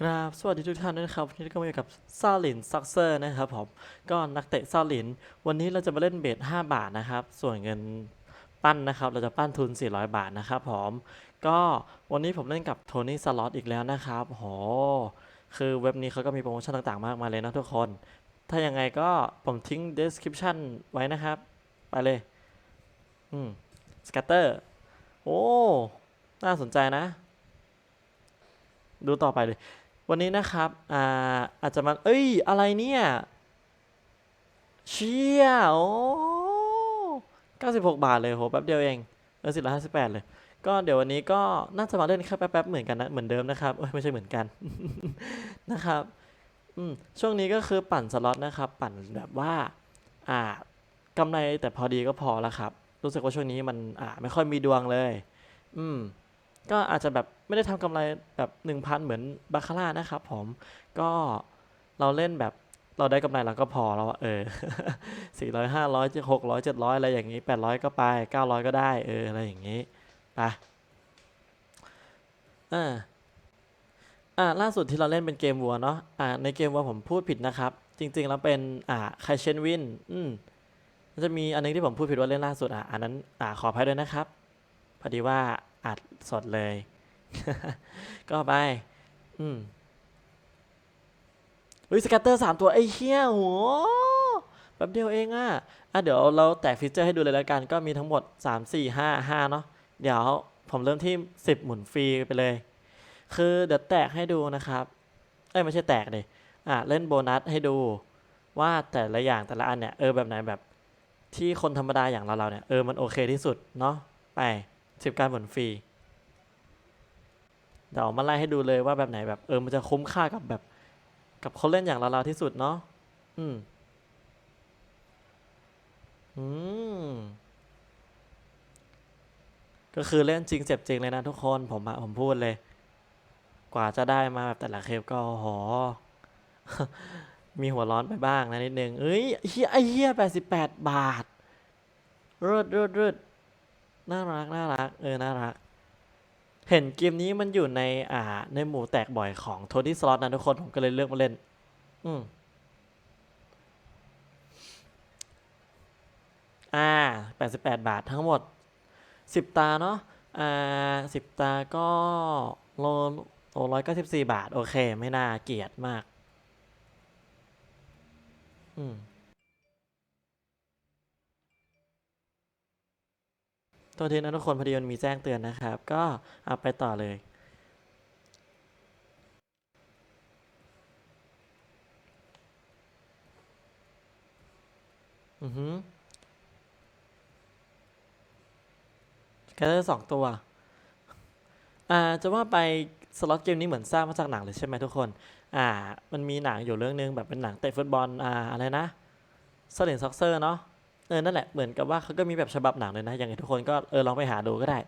ครับสวัสดีทุกท่านด้วยนะครับวันนี้ก็มาอยู่กับซาลินซักเซอร์นะครับผมก็นักเตะซาลิน วันนี้เราจะมาเล่นเบส5บาทนะครับ ส่วนเงินปั้นนะครับ เราจะปั้นทุน 400 บาทนะครับผมก็วันนี้ผมเล่นกับโทนี่สล็อตอีกแล้วนะครับโหคือเว็บนี้เขาก็มีโปรโมชั่นต่างๆ มากมายเลยนะทุกคน ถ้ายังไงก็ผมทิ้ง description ไว้นะครับ ไปเลย อืมสแกตเตอร์โอ้ น่าสนใจนะ ดูต่อไปเลย วันนี้นะครับ อ่า อาจจะมา เอ้ย อะไรเนี่ย เชี่ยโอ้96บาทเลยโห แป๊บเดียวเอง เออ458เลย ก็เดี๋ยววันนี้ก็น่าจะมาเล่นแค่แป๊บๆเหมือนกันนะ เหมือนเดิมนะครับ เอ้ย ไม่ใช่เหมือนกัน นะครับ อืม ช่วงนี้ก็คือปั่นสล็อตนะครับ ปั่นแบบว่า อ่ากำไรแต่พอดีก็พอแล้วครับ รู้สึกว่าช่วงนี้มัน อ่า ไม่ค่อยมีดวงเลย อืม ก็อาจจะแบบไม่ได้ทำกำไรแบบหนึ่งพันเหมือนบาคาร่านะครับผมก็เราเล่นแบบเราได้กำไรเราก็พอแล้วเออสี่ร้อยห้าร้อยหกร้อยเจ็ดร้อยอะไรอย่างนี้แปดร้อยก็ไปเก้าร้อยก็ได้เอออะไรอย่างนี้ไปอ่าอ่าล่าสุดที่เราเล่นเป็นเกมวัวเนาะอ่าในเกมวัวผมพูดผิดนะครับ จริง ๆ แล้วเป็นอ่าไคเชนวินอืมมันจะมีอันนึงที่ผมพูดผิดว่าเล่นล่าสุดอะอันนั้นอ่าขออภัยด้วยนะครับพอดีว่า อัดสดเลย ก็ไป อืมเฮ้ยสแกตเตอร์สามตัว ไอ้เหี้ยโหแป๊บเดียวเองอะอะ เดี๋ยวเราแตกฟีเจอร์ให้ดูเลยแล้วกัน ก็มีทั้งหมด 3 4 5 5 เนาะ เดี๋ยวผมเริ่มที่ 10 หมุนฟรีไปเลย คือเดี๋ยวแตกให้ดูนะครับ เอ้ย ไม่ใช่แตกเลยอะ เล่นโบนัสให้ดู ว่าแต่ละอย่างแต่ละอันเนี่ย เออแบบไหนแบบที่คนธรรมดาอย่างเราเราเนี่ย เออมันโอเคที่สุดเนาะ ไป สิบการหมุนฟรีเดี๋ยวมาไล่ให้ดูเลยว่าแบบไหนแบบเออมันจะคุ้มค่ากับแบบ กับคนเล่นอย่างเราๆที่สุดเนาะอืมอืมก็คือเล่นจริงเจ็บจริงเลยนะทุกคนผมอะผมพูดเลย กว่าจะได้มาแบบแต่ละเคปก็โหมีหัวร้อนไปบ้างนะนิดนึงเอ้ยเฮียไอเฮียแปดสิบแปดบาทเริดเริดเริด น่ารักน่ารักเออน่ารัก เห็นเกมนี้มันอยู่ในอ่า ในหมู่แตกบ่อยของโทนี่สล็อตนะทุกคนผมก็เลยเลือกมาเล่น อืมอ่าแปดสิบแปดบาททั้งหมดสิบตาเนาะอ่าสิบตาก็โลโลร้อยเก้าสิบสี่บาท โอเค ไม่น่าเกลียดมาก อืม ตัวทีนะทุกคนพอดีมันมีแจ้งเตือนนะครับ ก็เอาไปต่อเลย อือหือแคเตอร์สองตัว อ่า จะว่าไปสล็อตเกมนี้เหมือนสร้างมาจากหนังเลยใช่ไหมทุกคน อ่า มันมีหนังอยู่เรื่องนึงแบบเป็นหนังเตะฟุตบอล อ่า อะไรนะเสเลนซ็อกเซอร์เนาะ ออนั่นแหละเหมือนกับว่าเขาก็มีแบบฉบับหนังเลยนะอยังไงทุกคนก็เออลองไปหาดูก็ได้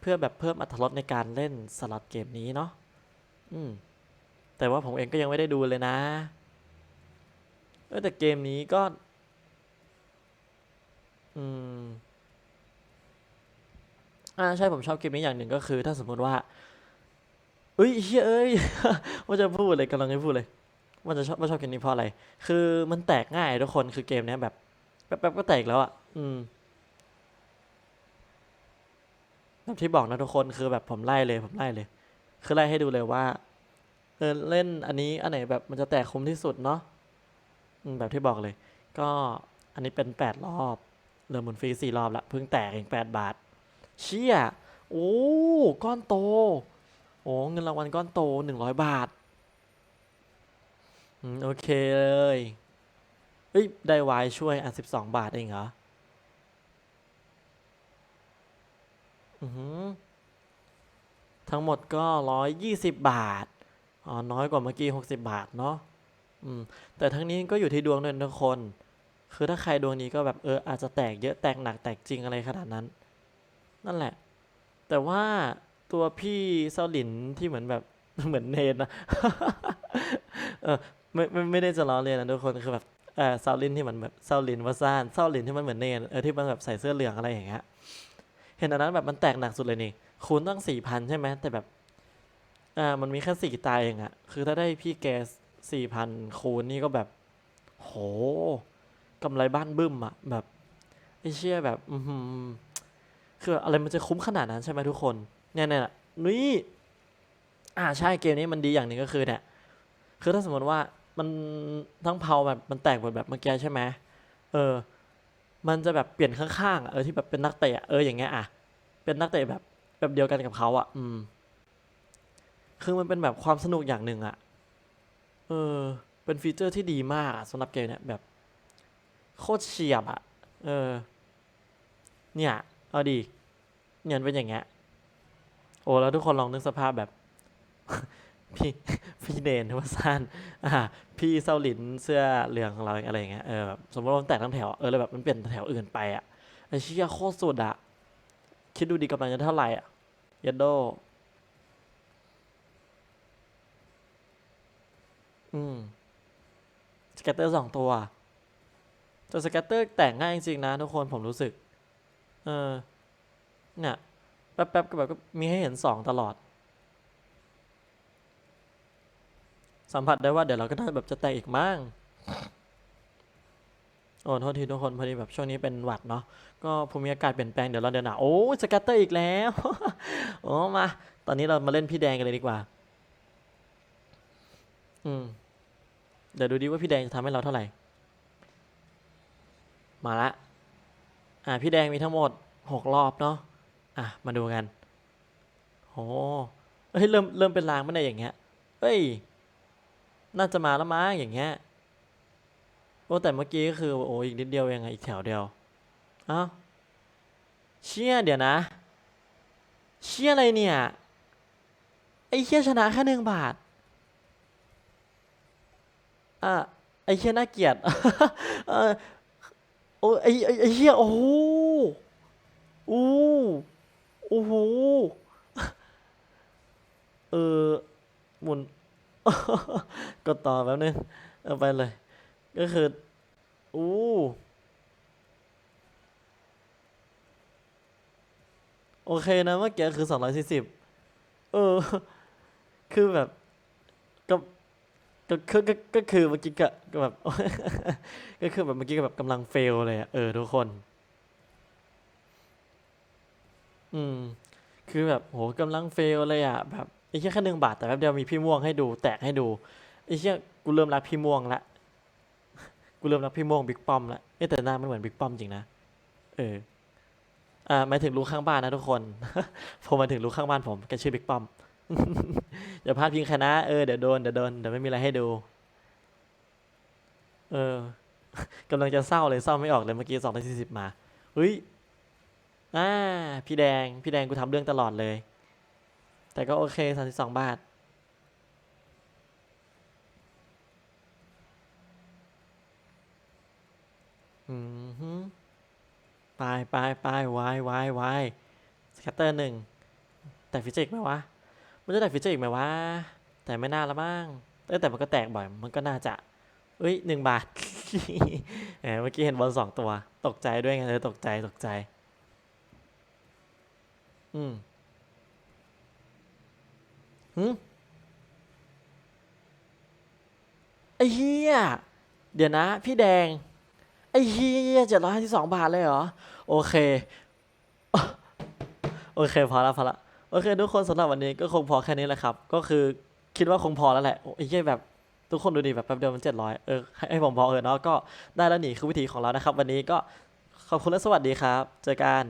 เพื่อแบบเพิ่มอรรถรสในการเล่นสล็อตเกมนี้เนาะอืมแต่ว่าผมเองก็ยังไม่ได้ดูเลยนะเออแต่เกมนี้ก็ อืมอ่าใช่ผมชอบเกมนี้อย่างหนึ่งก็คือ ถ้าสมมุติว่าเอ้ยเฮ้ยเอ้ยว่าจะพูดเลยกำลังจะพูดเลยว่าจะชอบว่าชอบเกมนี้เพราะอะไร คือมันแตกง่ายทุกคนคือเกมเนี้ยแบบ แป๊บๆก็แตกแล้วอะ อืมแบบที่บอกนะทุกคนคือแบบผมไล่เลยผมไล่เลย คือไล่ให้ดูเลยว่าเออเล่นอันนี้อันไหนแบบมันจะแตกคุ้มที่สุดเนาะแบบที่บอกเลย ก็อันนี้เป็นแปดรอบเหลือหมุนฟรีสี่รอบละเพิ่งแตกเองแปดบาท เชี่ยโอ้ก้อนโต โอ้เงินรางวัลก้อนโตหนึ่งร้อยบาทอืมโอเคเลย เอ้ย ได้วายช่วยอะสิบสองบาทเองเหรอ อือหือ ทั้งหมดก็ร้อยยี่สิบบาท อ๋อ น้อยกว่าเมื่อกี้หกสิบบาทเนาะ อืม แต่ทั้งนี้ก็อยู่ที่ดวงด้วยนทุกคน คือถ้าใครดวงนี้ก็แบบเอออาจจะแตกเยอะแตกหนักแตกจริงอะไรขนาดนั้น นั่นแหละ แต่ว่าตัวพี่เซาหลินที่เหมือนแบบเหมือนเนนนะ เออไม่ไม่ไม่ได้จะล้อเลียนนะทุกคนคือแบบ เออเซาลินที่มันแบบเซาลินวาซานเซาลินที่มันเหมือนเนนเออที่มันแบบใส่เสื้อเหลืองอะไรอย่างเงี้ยเห็นอันนั้นแบบมันแตกหนักสุดเลยนี่คูณตั้งสี่พันใช่ไหมแต่แบบอ่ามันมีแค่สี่ตายเองอะคือถ้าได้พี่แกสี่พันคูณนี่ก็แบบ โหกำไรบ้านบึ้มอะแบบไอ้เชี่ยแบบ อือหือคืออะไรมันจะคุ้มขนาดนั้นใช่ไหมทุกคน เนี่ยเนี่ยนี่อ่าใช่เกมนี้มันดีอย่างหนึ่งก็คือเนี่ยคือถ้าสมมติว่า มันทั้งเผาแบบมันแตกหมดแบบเมื่อกี้ใช่ไหมเออ มันจะแบบเปลี่ยนข้างๆอะเออที่แบบเป็นนักเตะเอออย่างเงี้ยอะเป็นนักเตะแบบแบบเดียวกันกับเขาอะ อืม คือมันเป็นแบบความสนุกอย่างหนึ่งอะ เออ เป็นฟีเจอร์ที่ดีมากสำหรับเกมเนี่ยแบบ โคตรเฉียบอะ เออ เนี่ย เอาดีเนี่ยมันเป็นอย่างเงี้ย โอ้แล้วทุกคนลองนึกสภาพแบบ พี่พี่เดนทวสันอ่าพี่เซาหลินเสื้อเหลืองของเราอะไรอย่างเงี้ยเออแบบสมมติว่ามันแตกทั้งแถวเออแล้วแบบมันเปลี่ยนแถวอื่นไปอะไอ้เชี่ยโคตรสุดอะคิดดูดีกำลังจะเท่าไหร่อะยัดโดอืมสแกตเตอร์สองตัวแต่สแกตเตอร์แต่งง่ายจริงๆนะทุกคนผมรู้สึก เออเนี่ยแป๊บๆก็แบบก็มีให้เห็นสองตลอด สัมผัสได้ว่าเดี๋ยวเราก็น่าแบบจะแตกอีกมั้งโอ้โทษทีทุกคนพอดีแบบช่วงนี้เป็นหวัดเนาะก็ภูมิอากาศเปลี่ยนแปลงเดี๋ยวเราเดี๋ยวหนาโอ้สแกตเตอร์อีกแล้วโอ้มา ตอนนี้เรามาเล่นพี่แดงกันเลยดีกว่า อืมเดี๋ยวดูดิว่าพี่แดงจะทำให้เราเท่าไหร่ มาละ อ่าพี่แดงมีทั้งหมดหกรอบเนาะอะมาดูกันโอ้เฮ้ยเริ่มเริ่มเป็นรางไม่ได้อย่างเงี้ยเฮ้ย น่าจะมาแล้วมั้งอย่างเงี้ยโอ้แต่เมื่อกี้ก็คือโอ้อีกนิดเดียวเองอะอีกแถวเดียวเอ้าเชี่ยเดี๋ยวนะ เชี่ยอะไรเนี่ยไอ้เชี่ยชนะแค่หนึ่งบาทอะไอ้เชี่ยน่าเกลียดเออโอ้ไอ้ไอ้ไอ้เชี่ยโอ้โหอู้โอ้โหเออหมุน กดต่อแป๊บนึงเอาไปเลย ก็คืออู้โอเคนะเมื่อกี้คือสองร้อยสี่สิบเออ คือแบบก็ก็ก็ก็ก็คือเมื่อกี้ก็ก็แบบ ก็คือแบบเมื่อกี้ก็แบบกำลังเฟลเลยอะเออทุกคน อืม คือแบบโหกำลังเฟลเลยอะแบบ ไอ้แค่แค่หนึ่งบาทแต่แป๊บเดียวมีพี่ม่วงให้ดูแตกให้ดูไอ้เชี่ยกูเริ่มรักพี่ม่วงละกูเริ่มรักพี่ม่วงบิ๊กป้อมละเอ้แต่หน้ามันเหมือนบิ๊กป้อมจริงนะเอออ่าหมายถึงลูกข้างบ้านนะทุกคนผมมาถึงลูกข้างบ้านผมแกชื่อบิ๊กป้อมอย่าพลาดพิงครนะเออเดี๋ยวโดนเดี๋ยวโดนเดี๋ยวไม่มีอะไรให้ดู เออกำลังจะเศร้าเลยเศร้าไม่ออกเลยเมื่อกี้สองร้อยสี่สิบมาเฮ้ยอ่าพี่แดงพี่แดงกูทำเรื่องตลอดเลย แต่ก็โอเคสามสิบสองบาท อืมฮึไปไปไปวายวายวายสแคตเตอร์หนึ่งแต่ฟิจิกส์ไหมวะ มันจะแต่ฟิจิกส์ไหมวะ แต่ไม่น่าละมั้งเออแต่มันก็แตกบ่อย มันก็น่าจะเอ้ยหนึ่งบาทแหมเมื่อกี้เห็นบอลสองตัว ตกใจด้วยไงเลยตกใจตกใจ อืม หืมไอ้เฮียเดี๋ยวนะ พี่แดง ไอ้เฮียเจ็ดร้อยห้าสิบสองบาทเลยเหรอ โอเค โอเค พอละพอละโอเค ทุกคนสำหรับวันนี้ก็คงพอแค่นี้แหละครับ ก็คือคิดว่าคงพอแล้วแหละโอ้ยเหี้ยแบบทุกคนดูดิแบบแป๊บเดียวมันเจ็ดร้อยเออให้ผมพอเออเนาะก็ได้แล้วนี่คือวิธีของเรานะครับ วันนี้ก็ขอบคุณและสวัสดีครับ เจอกัน